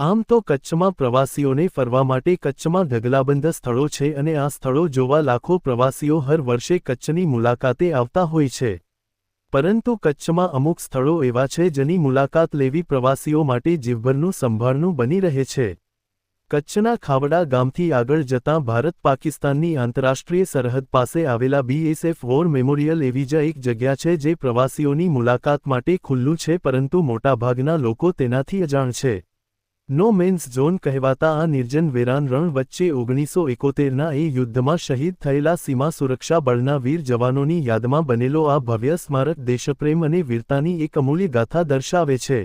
આમ તો કચ્છમાં પ્રવાસીઓને ફરવા માટે કચ્છમાં ઢગલાબંધ સ્થળો છે અને આ સ્થળો જોવા લાખો પ્રવાસીઓ હર વર્ષે કચ્છની મુલાકાતે આવતા હોય છે. પરંતુ કચ્છમાં અમુક સ્થળો એવા છે જેની મુલાકાત લેવી પ્રવાસીઓ માટે જીવભરનું સંભાળનું બની રહે છે. કચ્છના ખાવડા ગામથી આગળ જતાં ભારત પાકિસ્તાનની આંતરરાષ્ટ્રીય સરહદ પાસે આવેલા બીએસએફ વોર મેમોરિયલ એવી જ એક જગ્યા છે જે પ્રવાસીઓની મુલાકાત માટે ખુલ્લું છે પરંતુ મોટાભાગના લોકો તેનાથી અજાણ છે. નો મેન્સ ઝોન કહેવાતા આ નિર્જન વેરાન રણ વચ્ચે ઓગણીસો એકોતેરના એ યુદ્ધમાં શહીદ થયેલા સીમા સુરક્ષા બળના વીર જવાનોની યાદમાં બનેલો આ ભવ્ય સ્મારક દેશપ્રેમ અને વીરતાની એક અમૂલ્ય ગાથા દર્શાવે છે.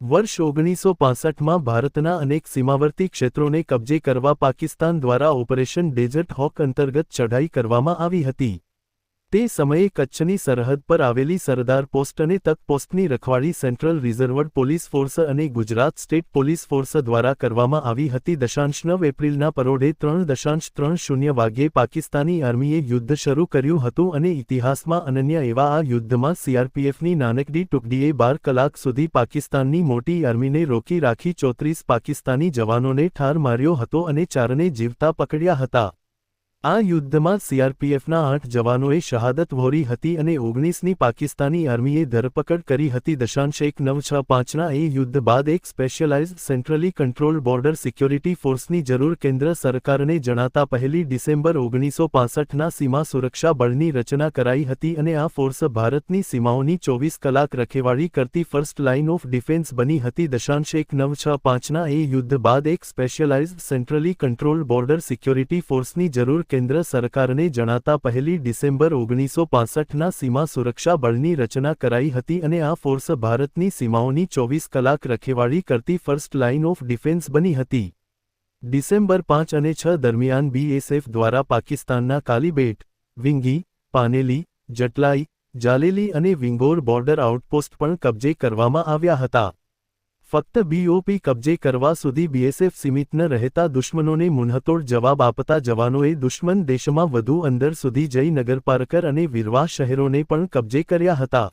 વર્ષ ઓગણીસો પાસઠમાં ભારતના અનેક સીમાવર્તી ક્ષેત્રોને કબજે કરવા પાકિસ્તાન દ્વારા ઓપરેશન ડેઝર્ટ હોક અંતર્ગત ચઢાઈ કરવામાં આવી હતી. તે સમયે કચ્છની સરહદ પર આવેલી સરદાર પોસ્ટ અને તક પોસ્ટની રખવાળી સેન્ટ્રલ રિઝર્વડ પોલીસ ફોર્સ અને ગુજરાત સ્ટેટ પોલીસ ફોર્સ દ્વારા કરવામાં આવી હતી. દશાંશ નવ એપ્રિલના પરોઢે ત્રણ દશાંશ ત્રણ શૂન્ય વાગ્યે પાકિસ્તાની આર્મીએ યુદ્ધ શરૂ કર્યું હતું અને ઇતિહાસમાં અનન્ય એવા આ યુદ્ધમાં સીઆરપીએફની નાનકડી ટુકડીએ બાર કલાક સુધી પાકિસ્તાનની મોટી આર્મીને રોકી રાખી ચોત્રીસ પાકિસ્તાની જવાનોને ઠાર માર્યો હતો અને ચારને જીવતા પકડ્યા હતા. આ યુદ્ધમાં સીઆરપીએફના આઠ જવાનોએ શહાદત વહોરી હતી અને ઓગણીસની પાકિસ્તાની આર્મીએ ધરપકડ કરી હતી. દશાંશ એક નવ છ પાંચના એ યુદ્ધ બાદ એક specialised centrally control border security ફોર્સની જરૂર કેન્દ્ર સરકારને જણાતા પહેલી ડિસેમ્બર ઓગણીસો પાસઠના સીમા સુરક્ષા બળની રચના કરાઈ હતી અને આ ફોર્સ ભારતની સીમાઓની ચોવીસ કલાક રખેવાળી કરતી ફર્સ્ટ લાઇન ઓફ ડિફેન્સ બની હતી. દશાંશ એક નવ છ પાંચના એ યુદ્ધ બાદ એક specialise centrally control border security ફોર્સની જરૂર કેન્દ્ર સરકારને જણાતા પહેલી ડિસેમ્બર ઓગણીસો પાસઠના સીમા સુરક્ષા બળની રચના કરાઈ હતી અને આ ફોર્સ ભારતની સીમાઓની ચોવીસ કલાક રખેવાળી કરતી ફર્સ્ટ લાઇન ઓફ ડિફેન્સ બની હતી. ડિસેમ્બર પાંચ અને છ દરમિયાન બીએસએફ દ્વારા પાકિસ્તાનના કાલીબેટ, વિંગી, પાનેલી, જટલાઈ, જાલેલી અને વિંગોર બોર્ડર આઉટપોસ્ટ પણ કબજે કરવામાં આવ્યા હતા. ફક્ત બીઓપી કબજે કરવા સુધી બીએસએફ સીમિત ન રહેતા દુશ્મનોને મુન્હતોડ જવાબ આપતા જવાનોએ દુશ્મન દેશમાં વધુ અંદર સુધી જઈ નગરપારકર અને વિરવા શહેરોને પણ કબજે કર્યા હતા.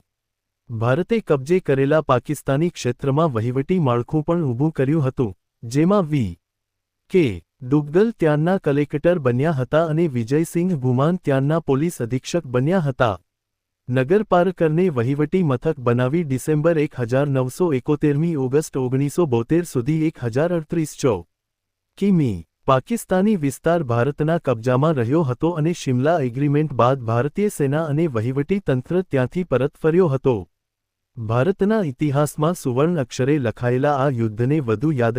ભારતે કબજે કરેલા પાકિસ્તાની ક્ષેત્રમાં વહીવટી માળખું પણ ઊભું કર્યું હતું, જેમાં વી. કે. દુગ્ગલ ત્યાંના કલેક્ટર બન્યા હતા અને વિજયસિંહ ભુમાન ત્યાંના પોલીસ અધિક્ષક બન્યા હતા. નગરપારકરને વહીવટી મથક બનાવી ડિસેમ્બર એક હજાર નવસો એકોતેરમી ઓગસ્ટ ઓગણીસો બોતેર સુધી એક હજાર અડત્રીસ ચો. કિમી, પાકિસ્તાની વિસ્તાર ભારતના કબજામાં રહ્યો હતો અને શિમલા એગ્રીમેન્ટ બાદ ભારતીય સેના અને વહીવટી તંત્ર ત્યાંથી પરત ફર્યો હતો. ભારતના ઇતિહાસમાં સુવર્ણ અક્ષરે લખાયેલા આ યુદ્ધને વધુ યાદ